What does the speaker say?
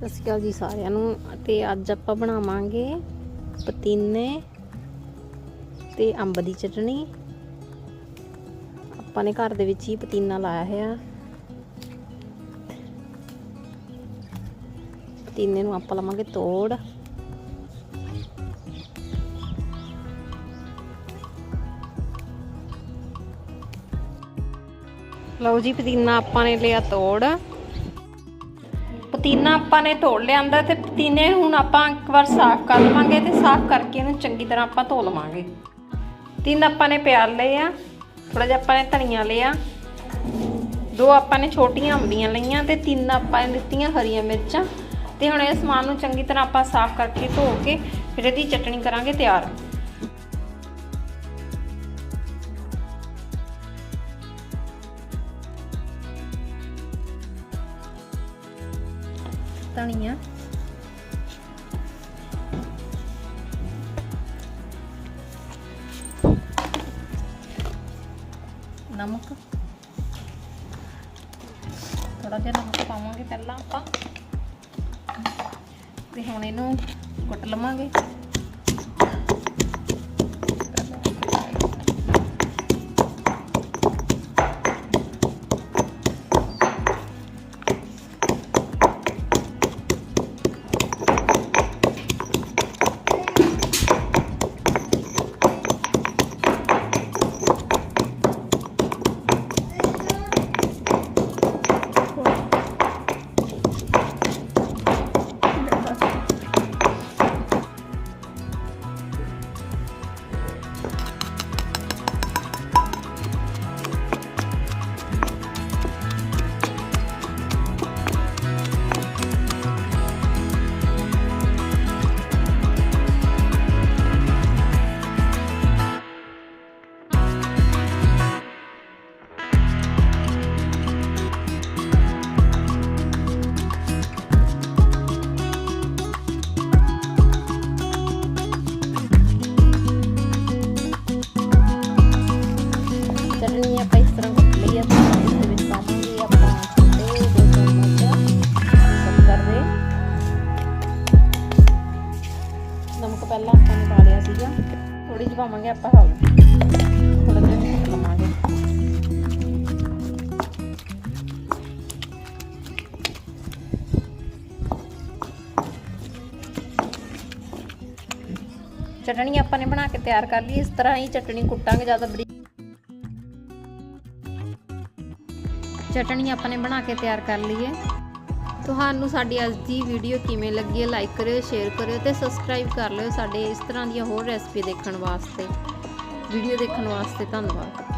ਸਤਿ ਸ਼੍ਰੀ ਅਕਾਲ ਜੀ ਸਾਰਿਆਂ ਨੂੰ ਤੇ ਅੱਜ ਆਪਾਂ ਬਣਾਵਾਂਗੇ ਪਤੀਨੇ ਤੇ ਅੰਬ ਦੀ ਚਟਣੀ। ਆਪਾਂ ਨੇ ਘਰ ਦੇ ਵਿੱਚ ਹੀ ਪਤੀਨਾ ਲਾਇਆ ਹੋਇਆ। ਪਤੀਨੇ ਨੂੰ ਆਪਾਂ ਲਵਾਂਗੇ ਤੋੜ। ਲਓ ਜੀ, ਪਤੀਨਾ ਆਪਾਂ ਨੇ ਲਿਆ ਤੋੜ। ਪਤੀਨਾ ਆਪਾਂ ਨੇ ਧੋ ਲਿਆਂਦਾ ਤੇ ਪਤੀਨੇ ਹੁਣ ਆਪਾਂ ਇੱਕ ਵਾਰ ਸਾਫ਼ ਕਰ ਲਵਾਂਗੇ ਤੇ ਸਾਫ਼ ਕਰਕੇ ਇਹਨੂੰ ਚੰਗੀ ਤਰ੍ਹਾਂ ਆਪਾਂ ਧੋ ਲਵਾਂਗੇ। ਤਿੰਨ ਆਪਾਂ ਨੇ ਪਿਆਜ਼ ਲਏ ਆ ਥੋੜਾ ਜਿਹਾ ਆਪਾਂ ਨੇ ਧਨੀਆ ਲਿਆ। ਦੋ ਆਪਾਂ ਨੇ ਛੋਟੀਆਂ ਅੰਬੀਆਂ ਲਈਆਂ ਤੇ ਤਿੰਨ ਆਪਾਂ ਨੇ ਦਿੱਤੀਆਂ ਹਰੀਆਂ ਮਿਰਚਾਂ। ਤੇ ਹੁਣ ਇਹ ਸਮਾਨ ਨੂੰ ਚੰਗੀ ਤਰ੍ਹਾਂ ਆਪਾਂ ਸਾਫ਼ ਕਰਕੇ ਧੋ ਕੇ ਫਿਰ ਇਹਦੀ ਚਟਣੀ ਕਰਾਂਗੇ ਤਿਆਰ। ਧਨੀਆ ਨਮਕ। ਥੋੜਾ ਜਿਹਾ ਨਮਕ ਪਾਵਾਂਗੇ ਪਹਿਲਾਂ ਆਪਾਂ। ਤੇ ਹੁਣ ਇਹਨੂੰ ਕੁੱਟ ਲਵਾਂਗੇ। ਚਟਨੀ ਆਪਾਂ ਇਸ ਤਰ੍ਹਾਂ ਕੁੱਟ ਲਈ ਆ ਇਸ ਦੇ ਵਿੱਚ ਪਾਵਾਂਗੇ ਆਪਾਂ ਛੋਟੇ ਦੋ ਚਮਚ ਸ਼ੱਕਰ ਦੇ ਨਮਕ ਪਹਿਲਾਂ ਆਪਾਂ ਨੇ ਪਾ ਲਿਆ ਸੀਗਾ ਥੋੜੀ ਜਿਹੀ ਪਾਵਾਂਗੇ ਆਪਾਂ ਹਲਦੀ ਥੋੜਾ ਜਿਹਾ ਕੁੱਟ ਲਵਾਂਗੇ ਚਟਣੀ ਆਪਾਂ ਨੇ ਬਣਾ ਕੇ ਤਿਆਰ ਕਰ ਲਈ ਇਸ ਤਰ੍ਹਾਂ ਹੀ ਚਟਣੀ ਕੁੱਟਾਂਗੇ ਜ਼ਿਆਦਾ ਬਰੀਕ ਚਟਣੀ ਆਪਾਂ ਨੇ ਬਣਾ ਕੇ ਤਿਆਰ ਕਰ ਲਈ ਹੈ। ਤੁਹਾਨੂੰ ਸਾਡੀ ਅੱਜ ਦੀ ਵੀਡੀਓ ਕਿਵੇਂ ਲੱਗੀ ਹੈ ਲਾਈਕ ਕਰਿਓ ਸ਼ੇਅਰ ਕਰਿਓ ਤੇ ਸਬਸਕ੍ਰਾਈਬ ਕਰ ਲਿਓ ਸਾਡੇ ਇਸ ਤਰ੍ਹਾਂ ਦੀਆਂ ਹੋਰ ਰੈਸਪੀ ਦੇਖਣ ਵਾਸਤੇ। ਵੀਡੀਓ ਦੇਖਣ ਵਾਸਤੇ ਧੰਨਵਾਦ।